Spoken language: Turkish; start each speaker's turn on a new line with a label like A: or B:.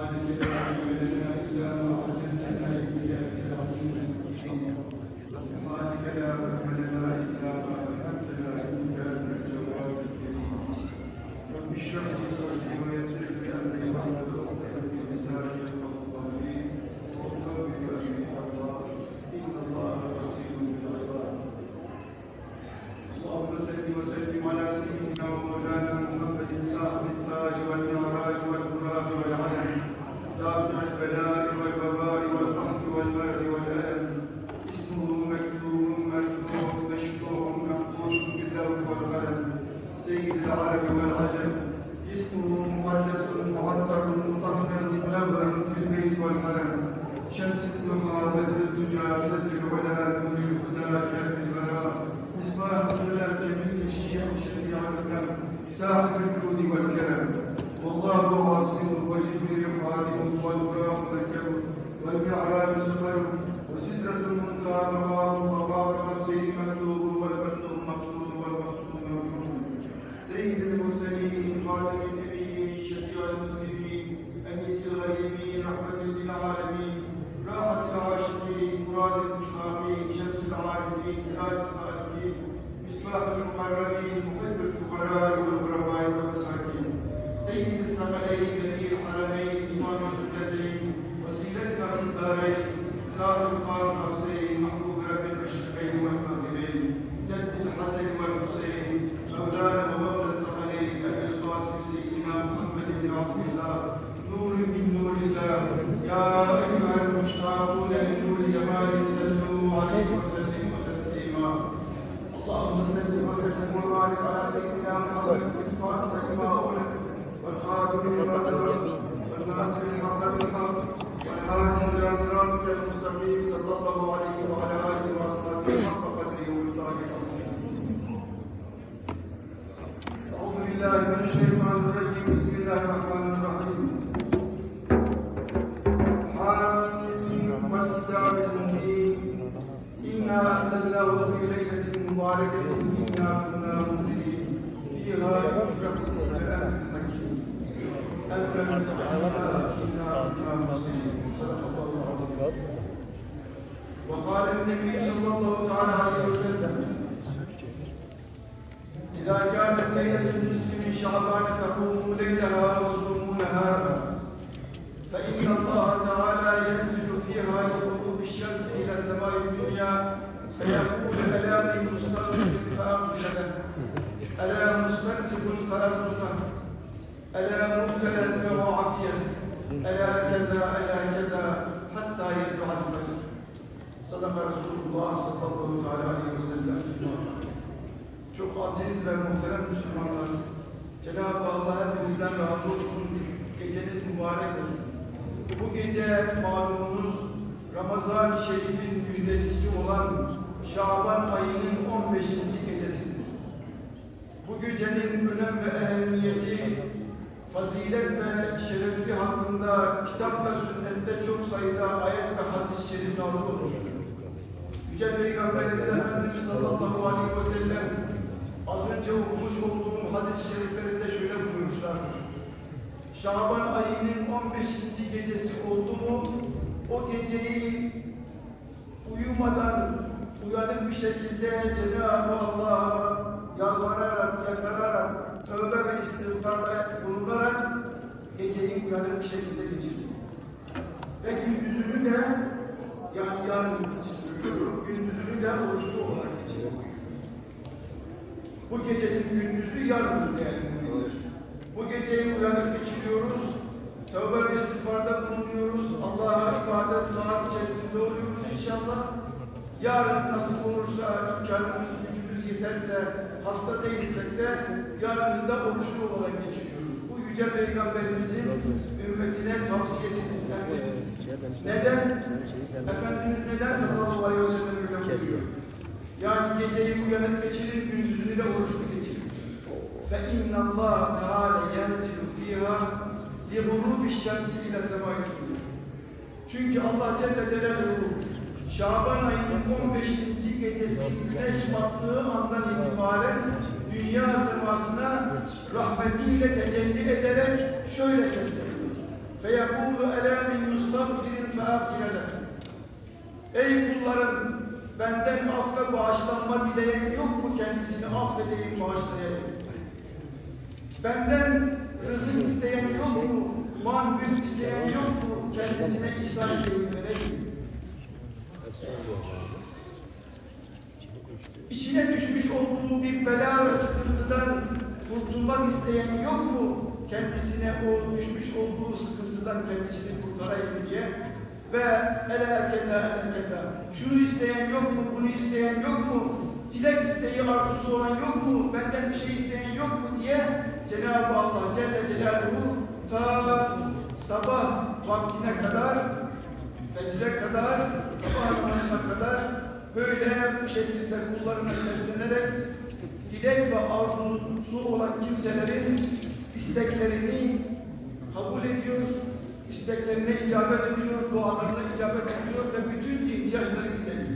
A: trying to get it والحرم شمس الضحى بدر الدجى سد العلا نور الهدى كاف البراء مصباح الظلام جميل الشيع شفيع الامم صاحب الجود والكرم. والله عاصم وجبريل خادم والبراق مركب والمعراج سفر. وسدرة المنتهى مقام وقام سراج الصالحين مصباح المقربين محب الفقراء والغرباء والمساكين. سيد الثقلين نبي الحرمين إمام القبلتين وسيلتنا في الدارين صاحب القرن حسين محبوب رب المشرقين والمغربين جد الحسن والحسين مولانا ومولى الثقلين أبي القاسم سيدنا محمد بن عبد الله. نور من نور الله. يا أيها المشتاقون لنور جمال صلوا عليه وسلموا. وبارك على سيدنا محمد الفاتح لما اغلق والخاتم لما سبق والناصر الحق بالحق والهادي صراطك المستقيم صلى الله عليه وعلى اله واصحابه حق قدره ومقداره أعوذ بالله من الشيطان الرجيم بسم الله الرحمن الرحيم حامين والكتاب المبين إنا أنزلناه في ليلة مباركة وقال النبي صلى الله تعالى عليه وسلم إذا كانت ليلة من شعبان فقوموا ليلها وصوموا نهارها فإن الله تعالى ينزل فيها لغروب الشمس إلى سماء الدنيا فيقول ألا من مستغفر فأغفر له ألا مسترزق فأرزقه. ألا مبتلى فأعافيه ألا كذا ألا كذا حتى يطلع الفجر صدق رسول الله صلى الله تعالى عليه وسلم çok aziz ve muhterem Müslümanlar, Cenab-ı Allah hepinizden razı olsun, geceniz mübarek olsun. Bu gece malumunuz Ramazan-ı Şerif'in müjdecisi olan Şaban ayının 15. gecesidir. Bu gecenin önem ve ehemmiyeti, fazilet ve şerefi hakkında kitap ve sünnette çok sayıda ayet ve hadis-i şerif nazil olmuştur. Yüce Peygamberimiz Efendimiz sallallahu aleyhi ve sellem az önce okumuş olduğum hadis-i şeriflerinde şöyle buyurmuşlardır. Şaban ayının 15. gecesi oldu mu o geceyi uyumadan uyanık bir şekilde Cenab-ı Allah'a yalvararak, yakararak, tövbe ve istiğfarda bulunarak geceyi uyanık bir şekilde geçirdi. Ve gündüzünü de yani yarın için gündüzünü de oruçlu olarak geçirdi. Bu gecenin gündüzü yarın değerlendirilir. Bu geceyi uyanık geçiriyoruz. Tövbe ve istiğfarda bulunuyoruz. Allah'a ibadet, taat içerisinde oluyoruz inşallah. Yarın nasıl olursa, imkanımız, gücümüz yeterse, hasta değilsek de yarın da oruçlu olarak geçiriyoruz. Bu Yüce Peygamberimizin ümmetine tavsiyesidir. Neden? Efendimiz neden sallallahu aleyhi ve sellem öyle buyuruyor? Yani geceyi uyanık geçirin, gündüzünü de oruçlu geçirin. فَاِنَّ اللّٰهَ تَعَالَى يَنْزِلُ ف۪يهَا لِغُرُوبِ الشَّمْسِ اِلَى سَمَاءِ Çünkü Allah Celle Celaluhu Şaban ayının 15. gecesi güneş battığı andan itibaren dünya semasına rahmetiyle tecelli ederek şöyle sesleniyor. فَيَقُولُ أَلَا مِنْ مُسْتَغْفِرٍ فَأَغْفِرَ لَهُ Ey kullarım, benden af ve bağışlanma dileyen yok mu kendisini affedeyim, bağışlayayım? Benden rızık isteyen yok mu? Mal mülk isteyen yok mu? Kendisine ihsan edeyim, vereyim. İçine düşmüş olduğu bir bela ve sıkıntıdan kurtulmak isteyen yok mu? Kendisine o düşmüş olduğu sıkıntıdan kendisini kurtarayım diye. Ve ele erkete ele keza. Şunu isteyen yok mu? Bunu isteyen yok mu? Dilek isteği arzusu olan yok mu? Benden bir şey isteyen yok mu diye Cenab-ı Allah Celle Celaluhu ta sabah vaktine kadar fecre kadar, sabah namazına kadar böyle bu şekilde kullarına seslenerek dilek ve arzusu olan kimselerin isteklerini kabul ediyor, isteklerine icabet ediyor, dualarına icabet ediyor ve bütün ihtiyaçları gideriyor.